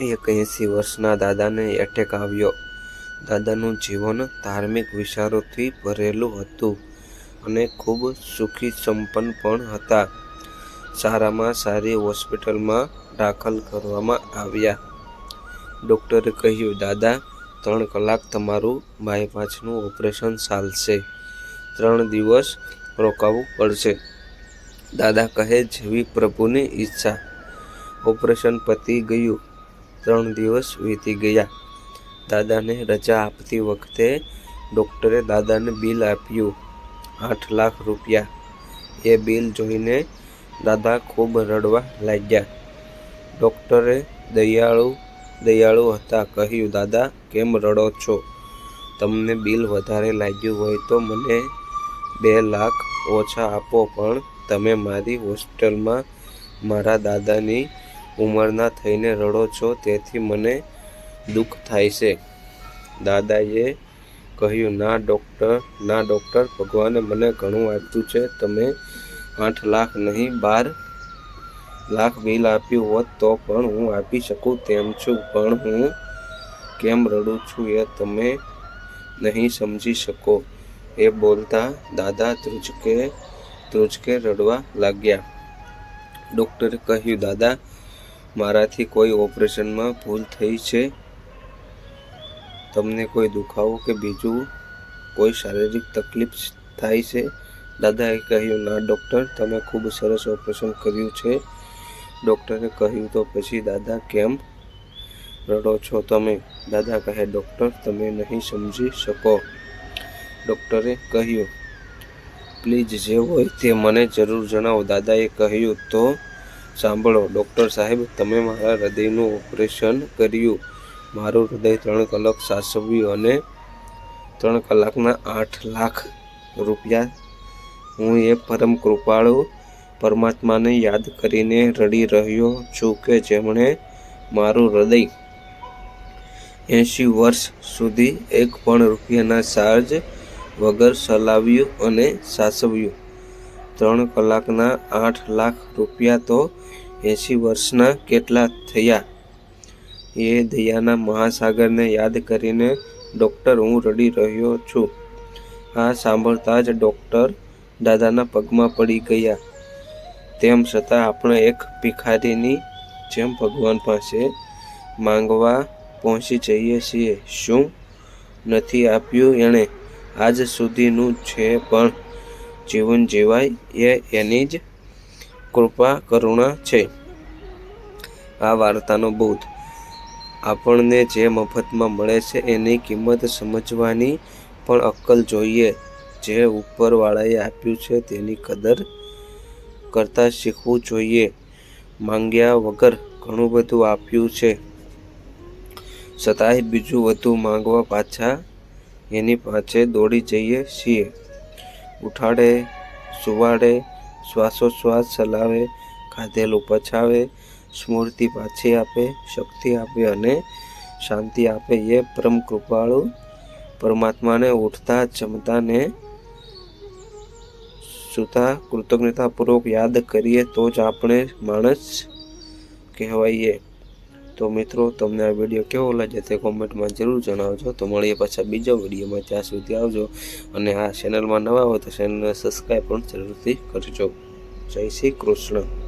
એક એંસી વર્ષના દાદાને એટેક આવ્યો. દાદાનું જીવન ધાર્મિક વિચારોથી ભરેલું હતું અને ખૂબ સુખી સંપન્ન પણ હતા. સારામાં સારી હોસ્પિટલમાં દાખલ કરવામાં આવ્યા. ડૉક્ટરે કહ્યું, દાદા, ત્રણ કલાક તમારું બાયપાસનું ઓપરેશન ચાલશે. ત્રણ દિવસ રોકાવું પડશે. દાદા કહે, જેવી પ્રભુની ઈચ્છા. ઓપરેશન પતી ગયું. ત્રણ દિવસ વીતી ગયા. દાદાને રજા આપતી વખતે ડૉક્ટરે દાદાને બિલ આપ્યું, આઠ લાખ રૂપિયા. એ બિલ જોઈને દાદા ખૂબ રડવા લાગ્યા. ડૉક્ટરે દયાળુ દયાળુ હતા, કહ્યું, દાદા, કેમ રડો છો? તમને બિલ વધારે લાગ્યું હોય તો મને બે લાખ ઓછા આપો, પણ તમે મારી હોસ્ટેલમાં મારા દાદાની ઉંમરના થઈને રડો છો તેથી મને દુઃખ થાય છે. દાદાએ કહ્યું, ના, ડૉક્ટર ના, ડૉક્ટર, ભગવાને મને ઘણું આપ્યું છે. તમે આઠ લાખ નહીં, બાર લાખ બિલ આપ્યું હોત તો પણ હું આપી શકું તેમ છું, પણ હું કેમ રડું છું એ તમે નહીં સમજી શકો. એ બોલતા દાદા ધ્રુજકે ધ્રુજકે રડવા લાગ્યા. ડૉક્ટરે કહ્યું, દાદા મારાથી કોઈ ઓપરેશનમાં ભૂલ થઈ છે? તમને કોઈ દુખાવો કે બીજું કોઈ શારીરિક તકલીફ થાય છે? દાદાએ કહ્યું, ના, ડૉક્ટર, તમે ખૂબ સરસ ઓપરેશન કર્યું છે. ડૉક્ટરે કહ્યું, તો પછી દાદા કેમ રડો છો તમે? દાદા કહે, ડૉક્ટર, તમે નહીં સમજી શકો. ડૉક્ટરે કહ્યું, પ્લીઝ, જે હોય તે મને જરૂર જણાવો. દાદાએ કહ્યું, તો સાંભળો, ડૉક્ટર સાહેબ, તમે મારા હૃદયનું ઓપરેશન કર્યું. મારું હૃદય ત્રણ કલાક સાસવ્યું અને ત્રણ કલાકના આઠ લાખ રૂપિયા. હું એ પરમ કૃપાળુ પરમાત્માને યાદ કરીને રડી રહ્યો છું કે જેમણે મારું હૃદય એંશી વર્ષ સુધી એક પણ રૂપિયાના ચાર્જ વગર ચલાવ્યું અને સાચવ્યું. ત્રણ કલાકના આઠ લાખ રૂપિયા તો એંશી વર્ષના કેટલા થયા? એ દયાના મહાસાગરને યાદ કરીને ડૉક્ટર હું રડી રહ્યો છું. આ સાંભળતા જ ડૉક્ટર દાદાના પગમાં પડી ગયા. તેમ છતાં આપણે એક ભિખારીની જેમ ભગવાન પાસે માંગવા પહોંચી જઈએ છીએ. શું નથી આપ્યું એણે? આજ સુધીનું છે પણ જીવન જીવાય એ એની જ કૃપા, કરુણા છે. આ વાર્તાનો બોધ આપણને જે મફતમાં મળે છે એની કિંમત સમજવાની પણ અક્કલ જોઈએ. જે ઉપરવાળાએ આપ્યું છે તેની કદર કરતાં શીખવું જોઈએ. માંગ્યા વગર ઘણું બધું આપ્યું છે. છતાંય બીજું વધુ માંગવા પાછા એની પાસે દોડી જઈએ છીએ. ઉઠાડે, સુવાડે શ્વાસોશ્વાસ ચલાવે, ખાધેલું પછાવે, સ્મૃતિ પાછી આપે, શક્તિ આપે અને શાંતિ આપે એ પરમ કૃપાળુ પરમાત્માને ઉઠતા, જમતાને સુતા કૃતજ્ઞતાપૂર્વક યાદ કરીએ તો જ આપણે માણસ કહેવાઈએ. તો મિત્રો, તમને આ વીડિયો કેવો લાગે તે કોમેન્ટમાં જરૂર જણાવજો. તો મળીએ પાછા બીજા વિડીયોમાં. ત્યાં સુધી આવજો. અને આ ચેનલમાં નવા હોય તો ચેનલને સબસ્ક્રાઈબ પણ જરૂરથી કરજો. જય શ્રી કૃષ્ણ.